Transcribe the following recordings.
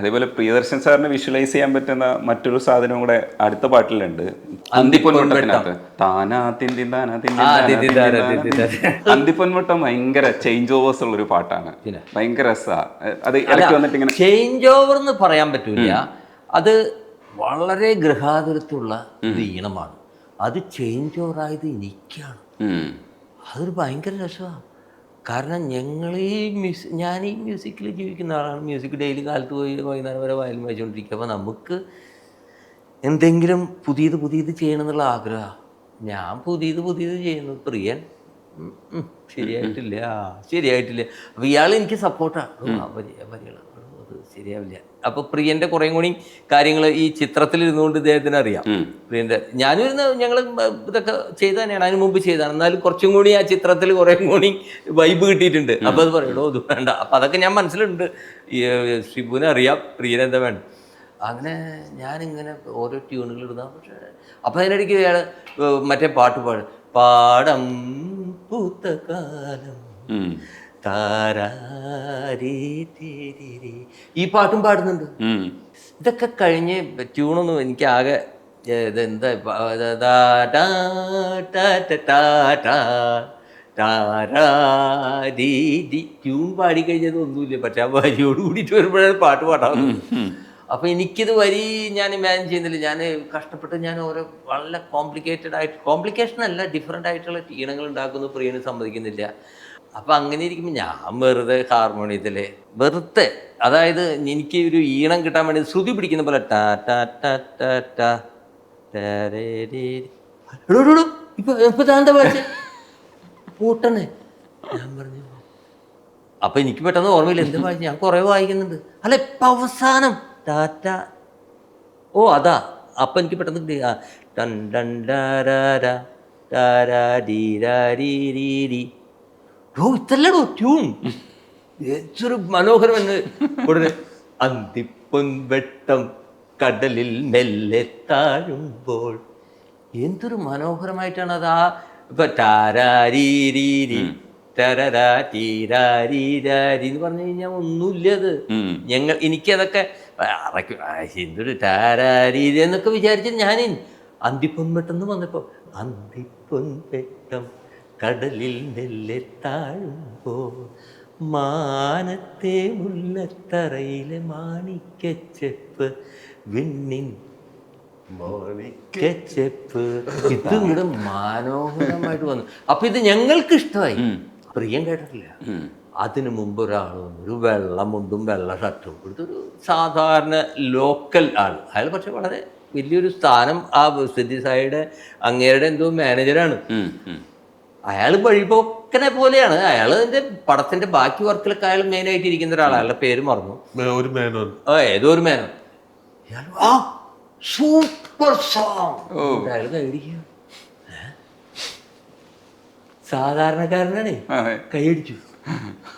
അതേപോലെ പ്രിയദർശൻ സാറിന് വിഷ്വലൈസ് ചെയ്യാൻ പറ്റുന്ന മറ്റൊരു സാധനവും കൂടെ അടുത്ത പാട്ടിലുണ്ട്. അന്തിപ്പൊന്മുട്ടത്തിനകത്ത്. താനാ ഭയങ്കര ചേഞ്ച് ഓവേഴ്സ് ഉള്ള ഒരു പാട്ടാണ്? ഭയങ്കര രസമാണ് അത് ഇടയ്ക്ക് വന്നിട്ട് ഇങ്ങനെ ചേഞ്ച് ഓവർ എന്ന് പറയാൻ പറ്റൂല. അത് വളരെ ഗൃഹാതുരത്തുള്ള ഒരു ഈണമാണ്. അത് ചേഞ്ച് ഓവർ ആയത് എനിക്കാണ്. അതൊരു ഭയങ്കര രസമാണ്. കാരണം ഞങ്ങൾ ഈ മ്യൂസി ഞാൻ ഈ മ്യൂസിക്കിൽ ജീവിക്കുന്ന ആളാണ്. മ്യൂസിക് ഡെയിലി കാലത്ത് പോയി വൈകുന്നേരം വരെ വയലിൻ വായിച്ചുകൊണ്ടിരിക്കുക അപ്പോൾ നമുക്ക് എന്തെങ്കിലും പുതിയത് പുതിയത് ചെയ്യണം എന്നുള്ള ആഗ്രഹമാണ് ഞാൻ പുതിയത് പുതിയത് ചെയ്യുന്നു. പ്രിയൻ ശരിയായിട്ടില്ല. ശരിയായിട്ടില്ല. അപ്പോൾ ഇയാൾ എനിക്ക് സപ്പോർട്ടാണ് വരികളാണ് അത് ശരിയാവില്ല. അപ്പൊ പ്രിയന്റെ കുറേ കൂടി കാര്യങ്ങൾ ഈ ചിത്രത്തിൽ ഇരുന്നുകൊണ്ട് ഇദ്ദേഹത്തിന് അറിയാം. പ്രിയന്റെ ഞാനിരുന്ന് ഞാനും ഇരുന്ന് ഞങ്ങൾ ഇതൊക്കെ ചെയ്ത് തന്നെയാണ്. അതിന് മുമ്പ് ചെയ്തതാണ് എന്നാലും കുറച്ചും കൂടി ആ ചിത്രത്തിൽ കുറേ കൂടി വൈബ് കിട്ടിയിട്ടുണ്ട്. അപ്പൊ അത് പറയണോ അത് വേണ്ട. അപ്പൊ അതൊക്കെ ഞാൻ മനസ്സിലുണ്ട്. ഷിബുവിനെ അറിയാം. പ്രിയനെ എന്താ വേണ്ട? അങ്ങനെ ഞാനിങ്ങനെ ഓരോ ട്യൂണുകൾ ഇടുന്ന പക്ഷേ അപ്പം അതിനിടയ്ക്ക് അയാൾ മറ്റേ പാട്ട് പാടും. പാടം പൂത്ത കാലം. ഈ പാട്ടും പാടുന്നുണ്ട്. ഇതൊക്കെ കഴിഞ്ഞ് ട്യൂണൊന്നും എനിക്ക് ആകെ ഇതെന്താ. ട്യൂൺ പാടി കഴിഞ്ഞത് ഒന്നുമില്ല. പക്ഷെ ആ വരിയോട് കൂടിയിട്ട് വരുമ്പോഴാണ് പാട്ട് പാടാം അപ്പൊ എനിക്കിത് വരി ഞാൻ ഇമാജിൻ ചെയ്യുന്നില്ല. ഞാൻ കഷ്ടപ്പെട്ട് ഞാൻ ഓരോ വളരെ കോംപ്ലിക്കേറ്റഡ് ആയിട്ട് കോംപ്ലിക്കേഷൻ അല്ല ഡിഫറെന്റ് ആയിട്ടുള്ള ഈണങ്ങൾ ഉണ്ടാക്കുന്നു പ്രിയന് സമ്മതിക്കുന്നില്ല. അപ്പൊ അങ്ങനെ ഇരിക്കുമ്പോൾ ഞാൻ വെറുതെ ഹാർമോണിയത്തിൽ വെറുതെ അതായത് എനിക്ക് ഒരു ഈണം കിട്ടാൻ വേണ്ടി ശ്രുതി പിടിക്കുന്ന പോലെ ടാ ടാ ടാ ടാ ടാ ഞാൻ പറഞ്ഞു അപ്പൊ എനിക്ക് പെട്ടെന്ന് ഓർമ്മയില്ല എന്ത് വായിച്ചു? ഞാൻ കുറെ വായിക്കുന്നുണ്ട്. അല്ല ഇപ്പൊ അവസാനം. ടാറ്റ ഓ അതാ. അപ്പൊ എനിക്ക് പെട്ടെന്ന് കിട്ടി. ആ ടൺ ടൺ ടാരാ ഡാരാ ഡീ ഓ ഇതല്ലടോ ട്യൂൺ ഏറ്റൊരു മനോഹരം എന്ന് ഉടനെ അന്തിപ്പൊൻവെട്ടം കടലിൽ മെല്ലെ താഴുമ്പോൾ. എന്തൊരു മനോഹരമായിട്ടാണ് അത് ആ ഇപ്പൊ താരാരീരീരി തരരാ തീരാരീരാരി എന്ന് പറഞ്ഞു കഴിഞ്ഞാൽ ഒന്നുമില്ല അത്. ഞങ്ങൾ എനിക്കതൊക്കെ എന്തൊരു താരാരീരി എന്നൊക്കെ വിചാരിച്ച് ഞാൻ അന്തിപ്പൊൻവെട്ടെന്ന് വന്നപ്പോ അന്തിപ്പൊൻവെട്ടം കടലിൽ നെല്ലെത്താഴുമ്പോൾ മാനത്തെ മുല്ലത്തറയിലെ മാണിക്കച്ചെപ്പ് വിണ്ണിൻ മാണിക്കച്ചെപ്പ്. ഇത് ഇവിടെ മനോഹരമായിട്ട് വന്നു. അപ്പൊ ഇത് ഞങ്ങൾക്ക് ഇഷ്ടമായി പ്രിയം കേട്ടിട്ടില്ല. അതിനു മുമ്പ് ഒരാൾ ഒരു വെള്ളമുണ്ടും വെള്ള ഷർട്ടും ഇവിടുത്തെ സാധാരണ ലോക്കൽ ആൾ. അയാൾ പക്ഷെ വളരെ വലിയൊരു സ്ഥാനം ആ സ്ഥിതി സായിയുടെ അങ്ങേരുടെ എന്തോ മാനേജറാണ്. അയാൾ വഴിപോക്കനെ പോലെയാണ്. അയാൾ എന്റെ പടത്തിന്റെ ബാക്കി വർക്കിലൊക്കെ അയാൾ മെയിൻ ആയിട്ട് ഇരിക്കുന്ന ഒരാളാണ് അയാളുടെ പേര് മറന്നു. ഒരു മേനോൻ. ആ ഏതോ ഒരു മേനോ അയാൾ ആ സൂപ്പർ സോങ് അയാൾ കൈയടിക്കുക. ഏ? സാധാരണക്കാരനാണേ. കൈയടിച്ചു.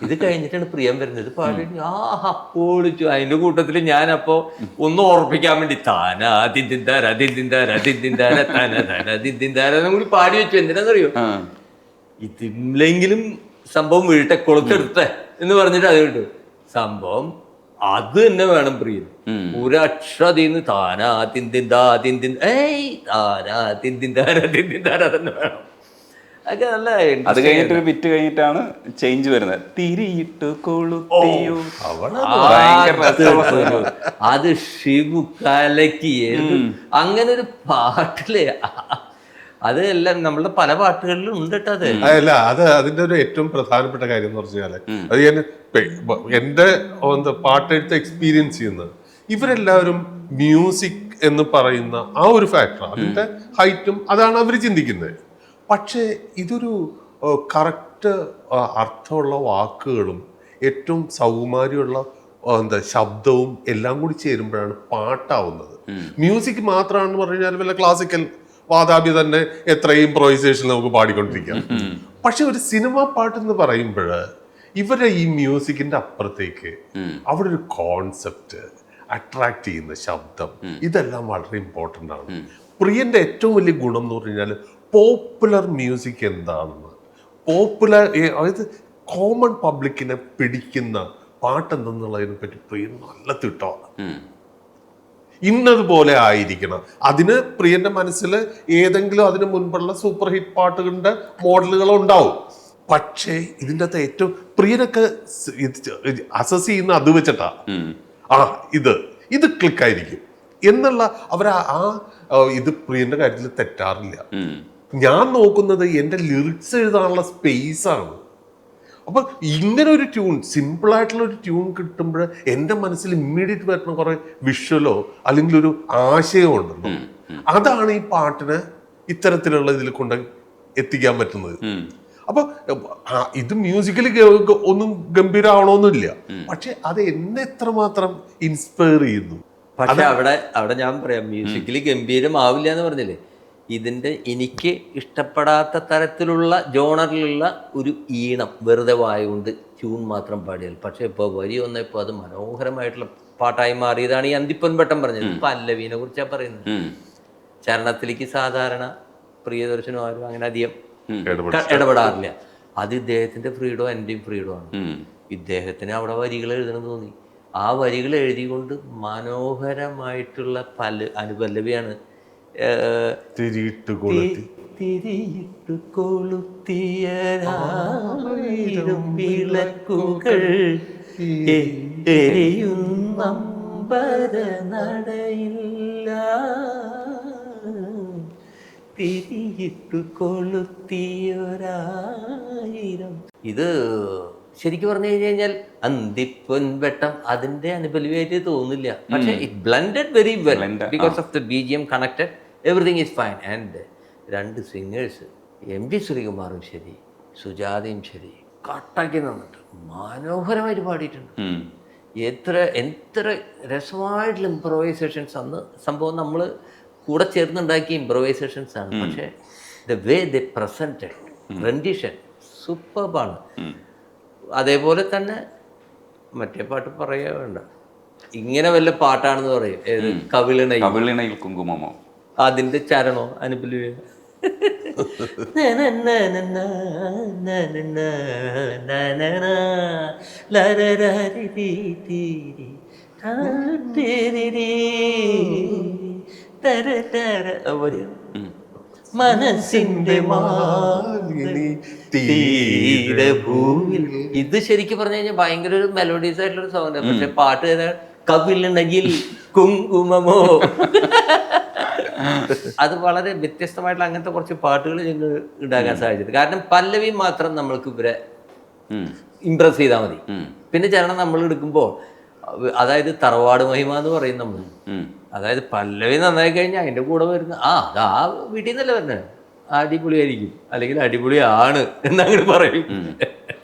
ഇത് കഴിഞ്ഞിട്ടാണ് പ്രിയം വരുന്നത്. പാടി ആ അപ്പോളിച്ചു അതിന്റെ കൂട്ടത്തിൽ ഞാൻ അപ്പോ ഒന്ന് ഓർപ്പിക്കാൻ വേണ്ടി താനാ തിന്തിന്താര തിന്തിന്താര തിന്തിന്താര തന തന തിന്തിന്താര എന്നും കൂടി പാടി വെച്ചു. എന്തിനാന്നറിയോ. ഇതില്ലെങ്കിലും സംഭവം വീട്ടെ കൊളുത്തെടുത്തെ എന്ന് പറഞ്ഞിട്ട് അത് കിട്ടും. സംഭവം അത് തന്നെ വേണം പ്രിയൻ. ഒരക്ഷതീന്ന് താനാ തിന്തിൻ ഏയ് താനാ തിന്തി താനാ തിന്തി താനാ തന്നെ വേണം. നല്ല അത് കഴിഞ്ഞിട്ട് ഒരു ബിറ്റ് കഴിഞ്ഞിട്ടാണ് ചേഞ്ച് വരുന്നത്. തിരിയിട്ട് കൊളുത്തിയോ. അത് ഷിബു കലക്കിയ അങ്ങനെ ഒരു പാട്ടില്ലേ അത് എല്ലാം നമ്മളുടെ പല പാട്ടുകളിലും ഉണ്ട് കേട്ടോ അത് അല്ല അത് അതിന്റെ ഒരു ഏറ്റവും പ്രധാനപ്പെട്ട കാര്യം എന്ന് പറഞ്ഞാൽ അത് ഞാൻ എന്റെ എന്താ പാട്ടെടുത്ത് എക്സ്പീരിയൻസ് ചെയ്യുന്നത് ഇവരെല്ലാവരും മ്യൂസിക് എന്ന് പറയുന്ന ആ ഒരു ഫാക്ടർ അതിന്റെ ഹൈറ്റും അതാണ് അവർ ചിന്തിക്കുന്നത്. പക്ഷേ ഇതൊരു കറക്റ്റ് അർത്ഥമുള്ള വാക്കുകളും ഏറ്റവും സൗമാര്യമുള്ള എന്താ ശബ്ദവും എല്ലാം കൂടി ചേരുമ്പോഴാണ് പാട്ടാവുന്നത്. മ്യൂസിക് മാത്രമാണെന്ന് പറഞ്ഞാൽ വല്ല ക്ലാസിക്കൽ വാതാബി തന്നെ എത്രയും പ്രൊവൈസേഷൻ നമുക്ക് പാടിക്കൊണ്ടിരിക്കാം പക്ഷെ ഒരു സിനിമ പാട്ട് എന്ന് പറയുമ്പോൾ ഇവരെ ഈ മ്യൂസിക്കിന്റെ അപ്പുറത്തേക്ക് അവിടെ ഒരു കോൺസെപ്റ്റ് അട്രാക്ട് ചെയ്യുന്ന ശബ്ദം ഇതെല്ലാം വളരെ ഇമ്പോർട്ടന്റ് ആണ്. പ്രിയന്റെ ഏറ്റവും വലിയ ഗുണം എന്ന് പറഞ്ഞു കഴിഞ്ഞാൽ പോപ്പുലർ മ്യൂസിക് എന്താണെന്ന്. പോപ്പുലർ അതായത് കോമൺ പബ്ലിക്കിനെ പിടിക്കുന്ന പാട്ട് എന്തെന്നുള്ളതിനെ പറ്റി പ്രിയൻ നല്ല തിട്ടമാണ് ഉം. ഇന്നതുപോലെ ആയിരിക്കണം. അതിന് പ്രിയന്റെ മനസ്സിൽ ഏതെങ്കിലും അതിന് മുൻപുള്ള സൂപ്പർ ഹിറ്റ് പാട്ടുകളുടെ മോഡലുകൾ ഉണ്ടാവും. പക്ഷേ ഇതിന്റെ അകത്ത് ഏറ്റവും പ്രിയനൊക്കെ അസസ് ചെയ്യുന്ന അത് വെച്ചിട്ടാ. ആ ഇത്. ഇത് ക്ലിക്കായിരിക്കും എന്നുള്ള അവർ ആ ഇത് പ്രിയന്റെ കാര്യത്തിൽ തെറ്റാറില്ല. ഞാൻ നോക്കുന്നത് എന്റെ ലിറിക്സ് എഴുതാനുള്ള സ്പേസ് ആണ് അപ്പൊ ഇങ്ങനെ ഒരു ട്യൂൺ സിമ്പിൾ ആയിട്ടുള്ള ഒരു ട്യൂൺ കിട്ടുമ്പോൾ എന്റെ മനസ്സിൽ ഇമ്മീഡിയറ്റ് വരുന്ന കുറെ വിഷ്വലോ അല്ലെങ്കിൽ ഒരു ആശയമോ ഉണ്ടല്ലോ അതാണ് ഈ പാട്ടിനെ ഇത്തരത്തിലുള്ള ഇതിൽ കൊണ്ട് എത്തിക്കാൻ പറ്റുന്നത്. അപ്പൊ ഇത് മ്യൂസിക്കലി ഒന്നും ഗംഭീരമാവണമെന്നില്ല പക്ഷെ അത് എന്നെ എത്രമാത്രം ഇൻസ്പയർ ചെയ്യുന്നു. പക്ഷെ അവിടെ അവിടെ ഞാൻ പറയാം മ്യൂസിക്കലി ഗംഭീരമാവില്ല എന്ന് പറഞ്ഞില്ലേ? ഇതിന്റെ എനിക്ക് ഇഷ്ടപ്പെടാത്ത തരത്തിലുള്ള ജോണറിലുള്ള ഒരു ഈണം വെറുതെ വായുകൊണ്ട് ട്യൂൺ മാത്രം പാടിയാൽ. പക്ഷേ ഇപ്പോൾ വരി വന്നപ്പോൾ അത് മനോഹരമായിട്ടുള്ള പാട്ടായി മാറിയതാണ് ഈ അന്തിപ്പൊൻവട്ടം പറഞ്ഞത്. പല്ലവീനെ കുറിച്ചാണ് പറയുന്നത്. ചരണത്തിലേക്ക് സാധാരണ പ്രിയദർശനോ ആരും അങ്ങനെ അധികം. ഇടപെടാറില്ല. അത് ഇദ്ദേഹത്തിന്റെ ഫ്രീഡോ എന്റെയും ഫ്രീഡോ ആണ്. ഇദ്ദേഹത്തിന് അവിടെ വരികൾ എഴുതണം തോന്നി. ആ വരികൾ എഴുതിക്കൊണ്ട് മനോഹരമായിട്ടുള്ള പല അനുപല്ലവിയാണ് തിരിയിട്ട് കൊളുത്തി. തിരിയിട്ടു കൊളുത്തിയരായിരം വിളക്കുകൾ എരിയുന്നമ്പര നടയില്ല. തിരിയിട്ടു കൊളുത്തിയൊരായിരം. ഇത് ശരിക്കും പറഞ്ഞു കഴിഞ്ഞു കഴിഞ്ഞാൽ അന്തിപ്പൊൻവെട്ടം അതിന്റെ അനുബലിയായിട്ട് തോന്നില്ല. പക്ഷെ it blended very well because of the B G M connected everything is fine and രണ്ട് സിംഗേഴ്സ് എം ജി ശ്രീകുമാറും ശരി സുജാതയും ശരി കട്ടാക്കി നിന്നിട്ട് മനോഹരമായിട്ട് പാടിയിട്ടുണ്ട്. എത്ര എത്ര രസമായിട്ടുള്ള ഇംപ്രവൈസേഷൻസ് അന്ന് സംഭവം നമ്മൾ കൂടെ ചേർന്നുണ്ടാക്കിയ ഇംപ്രവൈസേഷൻസ് ആണ്. പക്ഷേ the way the presented rendition സൂപ്പർബാണ് അതേപോലെ തന്നെ മറ്റേ പാട്ട് പറയാ വേണ്ട. ഇങ്ങനെ വല്ല പാട്ടാണെന്ന് പറയും. കവിളിണയിൽ. കവിളിണയും കവിളിണയിൽ കുങ്കുമമോ? അതിന്റെ ചരണോ അനുപലിയോ മനസ്സിന്റെ മാലിനി തീരഭൂവിൽ ഇത് ശരിക്കും പറഞ്ഞു കഴിഞ്ഞാൽ ഭയങ്കര ഒരു മെലോഡീസ് ആയിട്ടുള്ള ഒരു സോങ് പക്ഷെ പാട്ട് ഏതാ? നഗിൽ കുങ്കുമമോ അത് വളരെ വ്യത്യസ്തമായിട്ടുള്ള അങ്ങനത്തെ കുറച്ച് പാട്ടുകൾ ഞങ്ങൾ ഉണ്ടാക്കാൻ സാധിച്ചത് കാരണം പല്ലവി മാത്രം നമ്മൾക്ക് ഇവരെ ഇംപ്രസ് ചെയ്താൽ മതി പിന്നെ ചരണം നമ്മൾ എടുക്കുമ്പോൾ അതായത് തറവാട് മഹിമ എന്ന് പറയും നമ്മൾ അതായത് പല്ലവി നന്നായി കഴിഞ്ഞാൽ അതിന്റെ കൂടെ വരുന്ന ആ അത് ആ വീട്ടിൽ നിന്നല്ലേ വരുന്നത് അടിപൊളിയായിരിക്കും അല്ലെങ്കിൽ അടിപൊളിയാണ് എന്നങ്ങനെ പറയും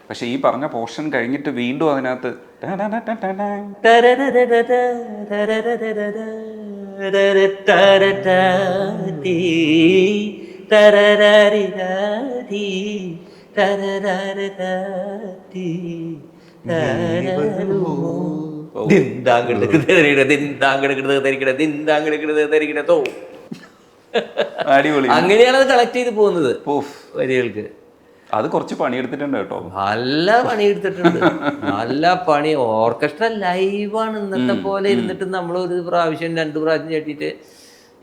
പക്ഷെ ഈ പറഞ്ഞ പോർഷൻ കഴിഞ്ഞിട്ട് വീണ്ടും അതിനകത്ത് അങ്ങനെയാണ് അത് കളക്ട് ചെയ്ത് പോകുന്നത് വരികൾക്ക് അത് കുറച്ച് പണിയെടുത്തിട്ടുണ്ട് കേട്ടോ. നല്ല പണി എടുത്തിട്ടുണ്ട് നല്ല പണി. ഓർക്കസ്ട്ര ലൈവാണ് ഇന്നത്തെ പോലെ ഇരുന്നിട്ട് നമ്മൾ ഒരു പ്രാവശ്യം രണ്ട് പ്രാവശ്യം ചേട്ടിട്ട്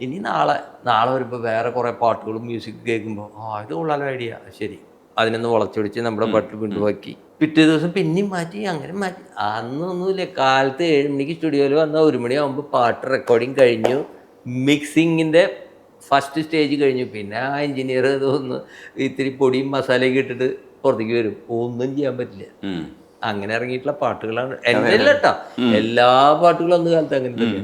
ഇനി നാളെ നാളെ വരുമ്പോൾ വേറെ കുറേ പാട്ടുകളും മ്യൂസിക് കേൾക്കുമ്പോൾ ആ ഇത് കൊള്ളാലോ ഐഡിയ ശരി. അതിനൊന്ന് വളച്ചൊടിച്ച് നമ്മുടെ പട്ട് പിണ്ടുവാക്കി പിറ്റേ ദിവസം പിന്നെയും മാറ്റി അങ്ങനെ മാറ്റി. അന്നൊന്നുമില്ല. കാലത്ത് ഏഴ് മണിക്ക് സ്റ്റുഡിയോയിൽ വന്നാൽ ഒരു മണിയാകുമ്പോൾ പാട്ട് റെക്കോർഡിങ് കഴിഞ്ഞു. മിക്സിങ്ങിന്റെ ഫസ്റ്റ് സ്റ്റേജ് കഴിഞ്ഞു. പിന്നെ ആ എഞ്ചിനീയർ ഒന്ന് ഇത്തിരി പൊടിയും മസാലയൊക്കെ ഇട്ടിട്ട് പുറത്തേക്ക് വരും. ഒന്നും ചെയ്യാൻ പറ്റില്ല. അങ്ങനെ ഇറങ്ങിയിട്ടുള്ള പാട്ടുകളാണ് എന്റെ കേട്ടോ. എല്ലാ പാട്ടുകളും അന്ന് കാലത്ത് അങ്ങനെ തന്നെ